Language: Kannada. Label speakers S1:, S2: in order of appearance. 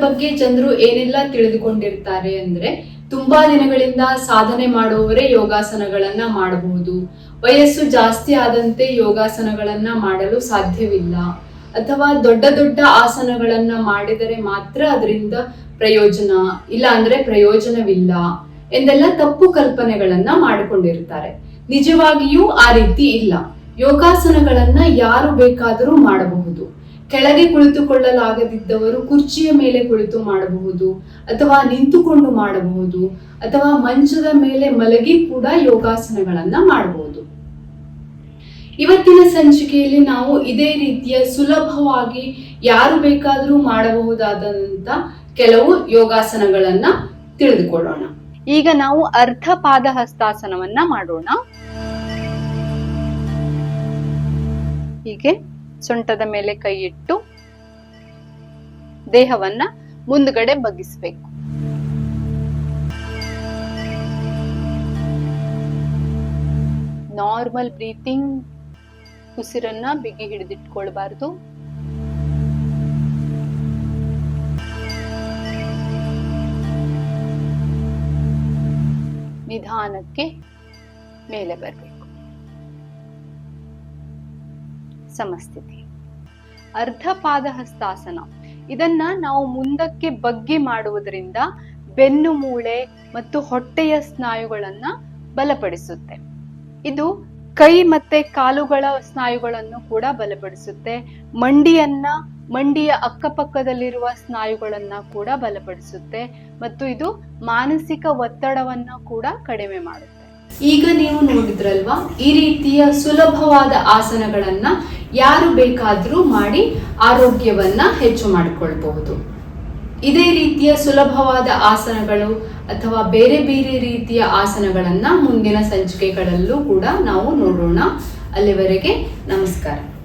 S1: ಬಗ್ಗೆ ಜನರು ಏನೆಲ್ಲ ತಿಳಿದುಕೊಂಡಿರ್ತಾರೆ ಅಂದ್ರೆ ತುಂಬಾ ದಿನಗಳಿಂದ ಸಾಧನೆ ಮಾಡುವವರೇ ಯೋಗಾಸನಗಳನ್ನ ಮಾಡಬಹುದು. ವಯಸ್ಸು ಜಾಸ್ತಿ ಆದಂತೆ ಯೋಗಾಸನಗಳನ್ನ ಮಾಡಲು ಸಾಧ್ಯವಿಲ್ಲ. ಅಥವಾ ದೊಡ್ಡ ದೊಡ್ಡ ಆಸನಗಳನ್ನ ಮಾಡಿದರೆ ಮಾತ್ರ ಅದರಿಂದ ಪ್ರಯೋಜನ, ಇಲ್ಲ ಅಂದ್ರೆ ಪ್ರಯೋಜನವಿಲ್ಲ ಎಂದೆಲ್ಲ ತಪ್ಪು ಕಲ್ಪನೆಗಳನ್ನ ಮಾಡಿಕೊಂಡಿರ್ತಾರೆ. ನಿಜವಾಗಿಯೂ ಆ ರೀತಿ ಇಲ್ಲ. ಯೋಗಾಸನಗಳನ್ನ ಯಾರು ಬೇಕಾದರೂ ಮಾಡಬಹುದು. ಕೆಳಗೆ ಕುಳಿತುಕೊಳ್ಳಲಾಗದಿದ್ದವರು ಕುರ್ಚಿಯ ಮೇಲೆ ಕುಳಿತು ಮಾಡಬಹುದು ಅಥವಾ ನಿಂತುಕೊಂಡು ಮಾಡಬಹುದು ಅಥವಾ ಮಂಚದ ಮೇಲೆ ಮಲಗಿ ಕೂಡ ಯೋಗಾಸನಗಳನ್ನ ಮಾಡಬಹುದು. ಇವತ್ತಿನ ಸಂಚಿಕೆಯಲ್ಲಿ ನಾವು ಇದೇ ರೀತಿಯ ಸುಲಭವಾಗಿ ಯಾರು ಬೇಕಾದರೂ ಮಾಡಬಹುದಾದಂತ ಕೆಲವು ಯೋಗಾಸನಗಳನ್ನ ತಿಳಿದುಕೊಳ್ಳೋಣ.
S2: ಈಗ ನಾವು ಅರ್ಧ ಪಾದ ಹಸ್ತಾಸನವನ್ನ ಮಾಡೋಣ. ಹೀಗೆ. ಸೊಂಟದ ಮೇಲೆ ಕೈ ಇಟ್ಟು ದೇಹವನ್ನ ಮುಂದ್ಗಡೆ ಬಗ್ಗಿಸ್ಬೇಕು. ನಾರ್ಮಲ್ ಬ್ರೀತಿಂಗ್ ಉಸಿರನ್ನ ಬಿಗಿ ಹಿಡಿದಿಟ್ಕೊಳ್ಬಾರ್ದು. ನಿಧಾನಕ್ಕೆ ಮೇಲೆ ಬರಬೇಕು. ಸಮಸ್ಥಿತಿ. ಅರ್ಧ ಪಾದ ಹಸ್ತಾಸನ ಇದನ್ನ ನಾವು ಮುಂದಕ್ಕೆ ಬಗ್ಗಿ ಮಾಡುವುದರಿಂದ ಬೆನ್ನು ಮೂಳೆ ಮತ್ತು ಹೊಟ್ಟೆಯ ಸ್ನಾಯುಗಳನ್ನ ಬಲಪಡಿಸುತ್ತೆ. ಇದು ಕೈ ಮತ್ತೆ ಕಾಲುಗಳ ಸ್ನಾಯುಗಳನ್ನು ಕೂಡ ಬಲಪಡಿಸುತ್ತೆ. ಮಂಡಿಯನ್ನ, ಮಂಡಿಯ ಅಕ್ಕಪಕ್ಕದಲ್ಲಿರುವ ಸ್ನಾಯುಗಳನ್ನ ಕೂಡ ಬಲಪಡಿಸುತ್ತೆ. ಮತ್ತು ಇದು ಮಾನಸಿಕ ಒತ್ತಡವನ್ನ ಕೂಡ ಕಡಿಮೆ ಮಾಡುತ್ತೆ.
S1: ಈಗ ನೀವು ನೋಡಿದ್ರಲ್ವಾ? ಈ ರೀತಿಯ ಸುಲಭವಾದ ಆಸನಗಳನ್ನ ಯಾರು ಬೇಕಾದರೂ ಮಾಡಿ ಆರೋಗ್ಯವನ್ನ ಹೆಚ್ಚು ಮಾಡಿಕೊಳ್ಬಹುದು. ಇದೇ ರೀತಿಯ ಸುಲಭವಾದ ಆಸನಗಳು ಅಥವಾ ಬೇರೆ ಬೇರೆ ರೀತಿಯ ಆಸನಗಳನ್ನು ಮುಂದಿನ ಸಂಚಿಕೆಗಳಲ್ಲೂ ಕೂಡ ನಾವು ನೋಡೋಣ. ಅಲ್ಲಿವರೆಗೆ ನಮಸ್ಕಾರ.